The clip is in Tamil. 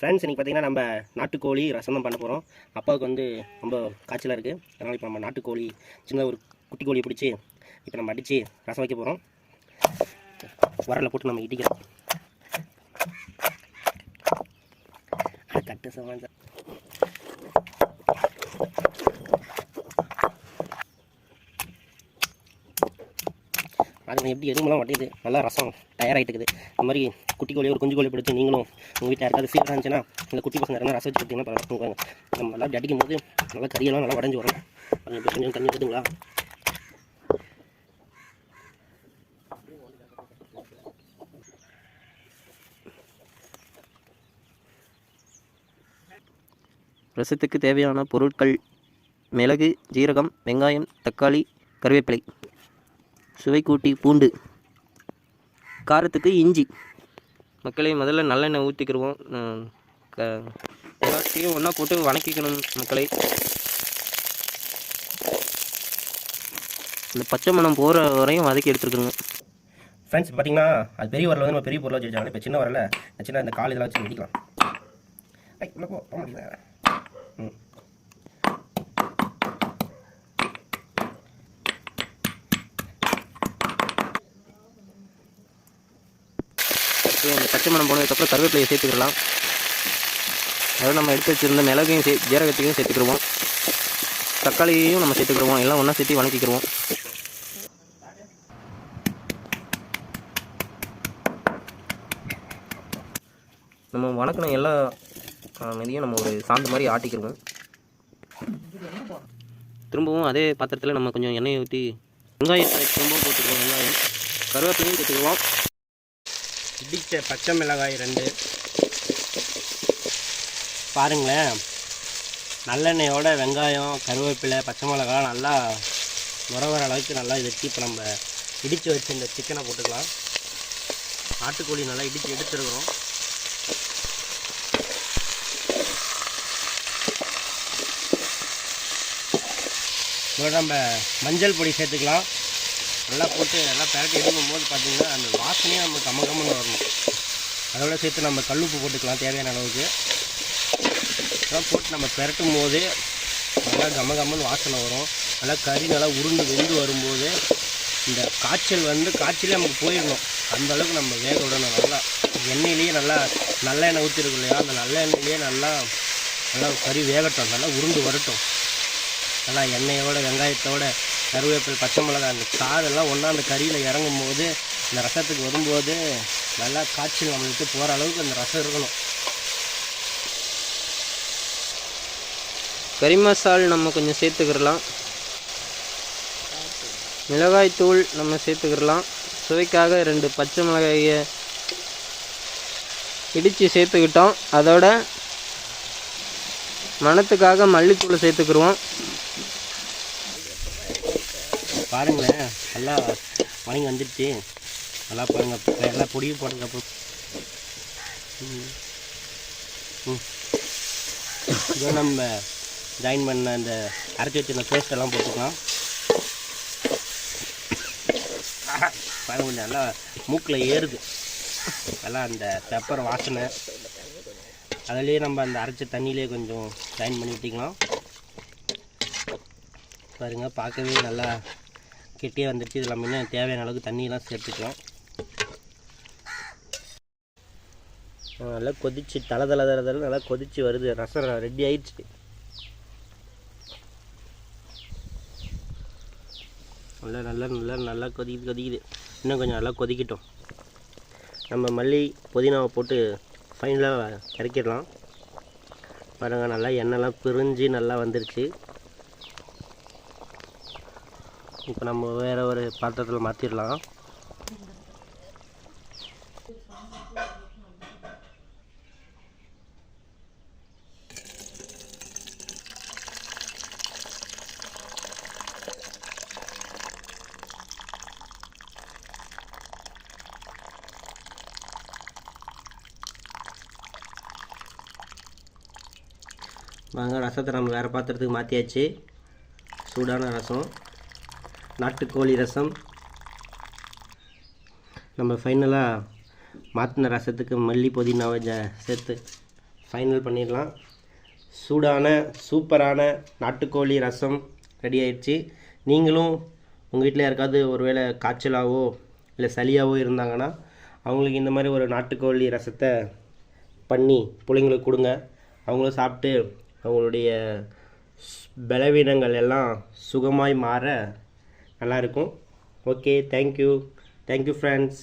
ஃப்ரெண்ட்ஸ் இன்றைக்கி பார்த்தீங்கன்னா நம்ம நாட்டுக்கோழி ரசம் தான் பண்ண போகிறோம் அப்பாவுக்கு வந்து ரொம்ப காய்ச்சலாக இருக்குது அதனால் இப்போ நம்ம நாட்டுக்கோழி சின்ன ஒரு குட்டி கோழியை பிடிச்சி இப்போ நம்ம அடித்து ரசம் வைக்க போகிறோம் வரல போட்டு நம்ம இடிக்கிறோம். அட, கட்டு சமாஞ்சா அது எப்படி எதுவுமெல்லாம் வட்டியுது நல்லா ரசம் தயாராகிட்டு இருக்குது. இந்த மாதிரி குட்டி கோழி ஒரு குஞ்சு கோழி பிடிச்சி நீங்களும் உங்கள் வீட்டில் யாருக்காவது ஃபீவர் இருந்துச்சுன்னா இந்த குட்டி பசங்க இருந்தால் ரசம் வச்சு கொடுத்தீங்கன்னா பரவாயில்ல. நம்ம நல்லா அடிக்கும் போது நல்லா கறியெல்லாம் நல்லா உடஞ்சி வரும். அது கொஞ்சம் தண்ணி ஊற்றுங்களா ரசத்துக்கு தேவையான பொருட்கள் மிளகு ஜீரகம் வெங்காயம் தக்காளி கருவேப்பிலை சுவைக்கூட்டி பூண்டு காரத்துக்கு இஞ்சி. மக்களை முதல்ல நல்லெண்ணெய் ஊற்றிக்கிடுவோம் க எல்லாத்தையும் ஒன்றா போட்டு வணக்கிக்கணும் மக்களை. இந்த பச்சை மணம் போகிற வரையும் வதக்கி எடுத்துருக்குங்க ஃப்ரெண்ட்ஸ் பார்த்தீங்கன்னா அது பெரிய வரல வந்து நம்ம பெரிய பொருளாக வச்சு இப்போ சின்ன வரல சின்ன இந்த கால் இதெல்லாம் வச்சு வெடிக்கலாம். ஐ, உள்ள போ, போக முடியல. ம் இப்போ இந்த பச்சை மணம் போனதுக்கப்புறம் கருவேப்பிலையை சேர்த்துக்கிடலாம். அதாவது நம்ம எடுத்து வச்சிருந்த மிளகையும் சே ஜீரகத்தையும் சேர்த்துக்கிடுவோம். தக்காளியையும் நம்ம சேர்த்துக்கிடுவோம். எல்லாம் ஒன்றா சேர்த்து வணக்கிக்கிடுவோம். நம்ம வணக்கின எல்லா மெதியும் நம்ம ஒரு சாந்து மாதிரி ஆட்டிக்கிடுவோம். திரும்பவும் அதே பாத்திரத்தில் நம்ம கொஞ்சம் எண்ணெயை ஊற்றி வெங்காயத்தை திரும்பவும் போட்டுக்கிறோம் வெங்காயம் கருவேப்பிலையும் சேர்த்துக்கிடுவோம். இடித்த பச்சை மிளகாய் ரெண்டு. பாருங்களேன். நல்லெண்ணெயோட வெங்காயம் கருவேப்பிலை பச்சை மிளகாய் நல்லா நுர வர அளவுக்கு நல்லா வெட்டி இப்போ நம்ம இடித்து வச்சு இந்த சிக்கனை போட்டுக்கலாம். நாட்டுக்கோழி நல்லா இடித்து எடுத்துருக்குறோம். இதோட நம்ம மஞ்சள் பொடி சேர்த்துக்கலாம். நல்லா போட்டு எல்லாம் பெரட்டி எடுக்கும் போது பார்த்திங்கன்னா அந்த வாசனையே நம்ம கம்ம கம்மன்னு வரணும். அதோட சேர்த்து நம்ம கல் உப்பு போட்டுக்கலாம் தேவையான அளவுக்கு. அதெல்லாம் போட்டு நம்ம பெரட்டும் போது நல்லா கம்ம கம்மன்னு வாசனை வரும். நல்லா கறி நல்லா உருண்டு வெந்து வரும்போது இந்த காய்ச்சல் வந்து காய்ச்சலே நமக்கு போயிடணும். அந்த அளவுக்கு நம்ம வேக விடணும். நல்லா எண்ணெயிலேயே நல்லா நல்ல எண்ணெய் ஊற்றிருக்கும் இல்லையா? அந்த நல்ல எண்ணெயிலேயே நல்லா நல்லா கறி வேகட்டும். நல்லா உருண்டு வரட்டும். நல்லா எண்ணெயோட வெங்காயத்தோட கருவேப்பில் பச்சை மிளகா அந்த சாதெல்லாம் ஒன்றா அந்த கறியில் இறங்கும் போது இந்த ரசத்துக்கு வரும்போது நல்லா காய்ச்சல் நம்மளுக்கு போகிற அளவுக்கு அந்த ரசம் இருக்கணும். கறி மசால் நம்ம கொஞ்சம் சேர்த்துக்கிடலாம். மிளகாய் தூள் நம்ம சேர்த்துக்கிடலாம். சுவைக்காக ரெண்டு பச்சை மிளகாயை இடித்து சேர்த்துக்கிட்டோம். அதோட மணத்துக்காக மல்லித்தூளை சேர்த்துக்கிடுவோம். பாருங்களேன். நல்லா வணங்கி வந்துடுச்சு நல்லா பாருங்க. எல்லா பொடியும் போட்டதுக்கப்புறம் ம். இதோ நம்ம ஜாயின் பண்ண அந்த அரைச்சி வச்சிருந்த பேஸ்ட் எல்லாம் போட்டுக்கலாம். பாருங்க கொஞ்சம் நல்லா மூக்கில் ஏறுது. நல்லா அந்த பெப்பர் வாசனை. அதுலேயே நம்ம அந்த அரைச்ச தண்ணியிலே கொஞ்சம் ஜாயின் பண்ணி விட்டிக்கலாம் பாருங்கள் பார்க்கவே நல்லா கெட்டியே வந்துடுச்சு இதில் நம்ம தேவையான அளவுக்கு தண்ணியெல்லாம் சேர்த்துக்கலாம். நல்லா கொதிச்சு தலை தலை தலை தலை நல்லா கொதிச்சு வருது. ரசம் ரெடி ஆயிடுச்சு. நல்லா நல்லா நல்லா நல்லா கொதிக்குது கொதிக்குது. இன்னும் கொஞ்சம் நல்லா கொதிக்கட்டும். நம்ம மல்லி புதினாவை போட்டு ஃபைனலாக இறக்கிடலாம். பாருங்க நல்லா எண்ணெய்லாம் பிரிஞ்சு நல்லா வந்துருச்சு. இப்போ நம்ம வேறு ஒரு பாத்திரத்தில் மாற்றிடலாம் வாங்க ரசத்தை நம்ம வேறு பாத்திரத்துக்கு மாற்றியாச்சு சூடான ரசம். நாட்டுக்கோழி ரசம். நம்ம ஃபைனலாக மாற்றின ரசத்துக்கு மல்லி புதினாவை ஜ சேர்த்து ஃபைனல் பண்ணிடலாம். சூடான சூப்பரான நாட்டுக்கோழி ரசம் ரெடி ஆயிடுச்சு. நீங்களும் உங்கள் வீட்டில் யாருக்காவது ஒருவேளை காய்ச்சலாவோ இல்லை சளியாகவோ இருந்தாங்கன்னா அவங்களுக்கு இந்த மாதிரி ஒரு நாட்டுக்கோழி ரசத்தை பண்ணி பிள்ளைங்களுக்கு கொடுங்க. அவங்களும் சாப்பிட்டு அவங்களுடைய பலவீனங்கள் எல்லாம் சுகமாய் மாற நல்லாயிருக்கும். Okay thank you thank you friends